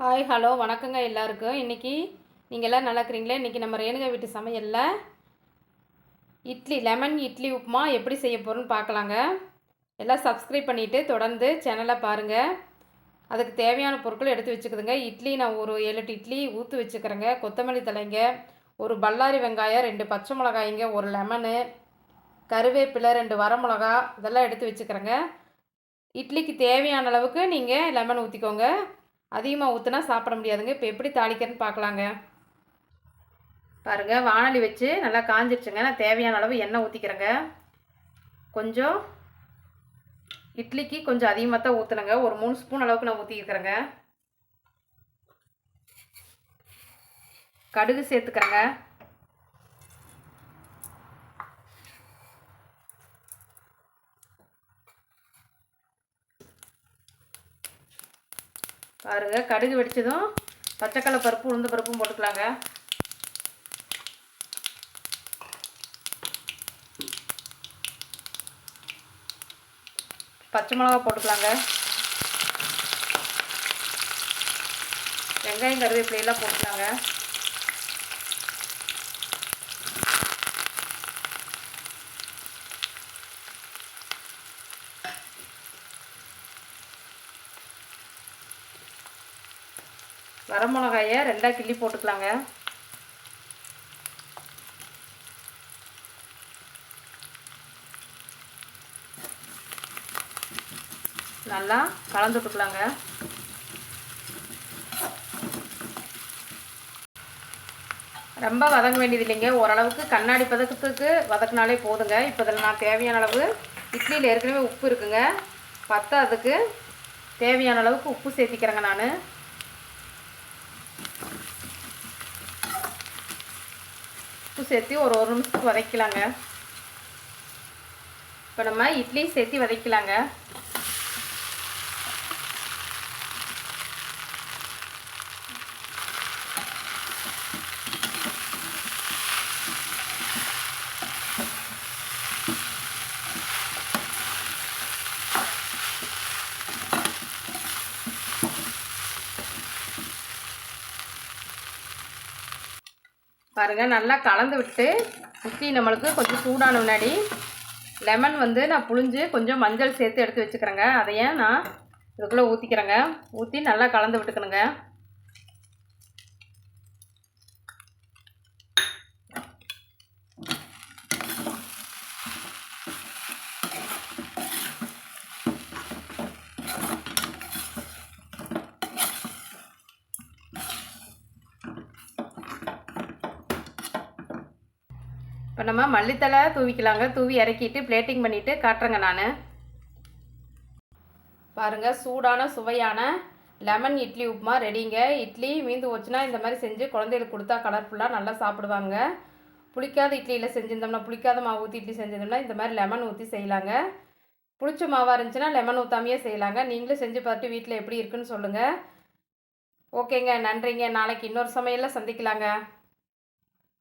Hi hello வணக்கங்க எல்லாருக்கும். இன்றைக்கி நீங்கள் எல்லாம் நல்லா இன்றைக்கி நம்ம ரேணுகா வீட்டு சமையலில் இட்லி லெமன் இட்லி உப்புமா எப்படி செய்ய போகிறோன்னு பார்க்கலாங்க. எல்லாம் சப்ஸ்கிரைப் பண்ணிவிட்டு தொடர்ந்து சேனலை பாருங்கள் அதுக்கு தேவையான பொருட்கள் எடுத்து வச்சுக்குதுங்க. இட்லி நான் ஒரு ஏழு எட்டு இட்லி ஊற்றி வச்சுக்கிறேங்க. கொத்தமல்லி தலைங்க ஒரு பல்லாரி வெங்காயம் ரெண்டு பச்சை மிளகாய்ங்க ஒரு லெமனு கருவேப்பிலை ரெண்டு வரமிளகா இதெல்லாம் எடுத்து வச்சுக்கிறேங்க. இட்லிக்கு தேவையான அளவுக்கு நீங்கள் லெமன் ஊற்றிக்கோங்க அதிகமாக ஊற்றினா சாப்பிட முடியாதுங்க. இப்போ எப்படி தாளிக்கிறேன்னு பார்க்கலாங்க பாருங்கள் வானொலி வச்சு நல்லா காஞ்சிடுச்சுங்க நான் தேவையான அளவு எண்ணெய் ஊற்றிக்கிறேங்க கொஞ்சம் இட்லிக்கு கொஞ்சம் அதிகமாக தான் ஊற்றுனங்க ஒரு மூணு ஸ்பூன் அளவுக்கு நான் ஊற்றிக்கிறேங்க கடுகு சேர்த்துக்கிறேங்க. பாருங்க கடுகு வெடிச்சதும் பச்சைக்கடலை பருப்பு உளுந்த பருப்பும் போட்டுக்கலாங்க. பச்சை மிளகா போட்டுக்கலாங்க. வெங்காயம் கருவேப்பிலையெல்லாம் போட்டுக்கலாங்க. வரமிளகாயை ரெண்டாக கிள்ளி போட்டுக்கலாங்க. நல்லா கலந்து விட்டுக்கலாங்க. ரொம்ப வதங்க வேண்டியது இல்லைங்க. ஓரளவுக்கு கண்ணாடி பதக்கத்துக்கு வதக்கினாலே போதுங்க. இப்போ இதில் நான் தேவையான அளவு இட்லியில் ஏற்கனவே உப்பு இருக்குங்க. பத்தாததுக்கு தேவையான அளவுக்கு உப்பு சேர்த்திக்கிறேங்க நான். சேர்த்து ஒரு ஒரு நிமிஷத்துக்கு வதக்கலாங்க. இப்போ நம்ம இட்லி சேர்த்து வதக்கலாங்க. பாருங்கள் நல்லா கலந்து விட்டு இட்லி நம்மளுக்கு கொஞ்சம் சூடான முன்னாடி லெமன் வந்து நான் புழிஞ்சு கொஞ்சம் மஞ்சள் சேர்த்து எடுத்து வச்சுக்கிறேங்க. அதையே நான் இதுக்குள்ளே ஊற்றிக்கிறேங்க ஊற்றி நல்லா கலந்து விட்டுக்கணுங்க. இப்போ நம்ம மல்லித்தலை தூவிக்கலாங்க. தூவி இறக்கிட்டு பிளேட்டிங் பண்ணிவிட்டு காட்டுறேங்க நான். பாருங்கள் சூடான சுவையான லெமன் இட்லி உப்புமா ரெடிங்க இட்லி மீந்து போச்சுன்னா இந்த மாதிரி செஞ்சு குழந்தைகளுக்கு கொடுத்தா கலர்ஃபுல்லாக நல்லா சாப்பிடுவாங்க. புளிக்காத இட்லியில் செஞ்சிருந்தோம்னா புளிக்காத மாவு ஊற்றி இட்லி செஞ்சிருந்தோம்னா இந்த மாதிரி லெமன் ஊற்றி செய்யலாங்க. புளிச்ச மாவாக இருந்துச்சுன்னா லெமன் ஊற்றாமையே செய்யலாங்க. நீங்களும் செஞ்சு பார்த்துட்டு வீட்டில் எப்படி இருக்குன்னு சொல்லுங்கள் ஓகேங்க நன்றிங்க. நாளைக்கு இன்னொரு சமையலில் சந்திக்கலாங்க.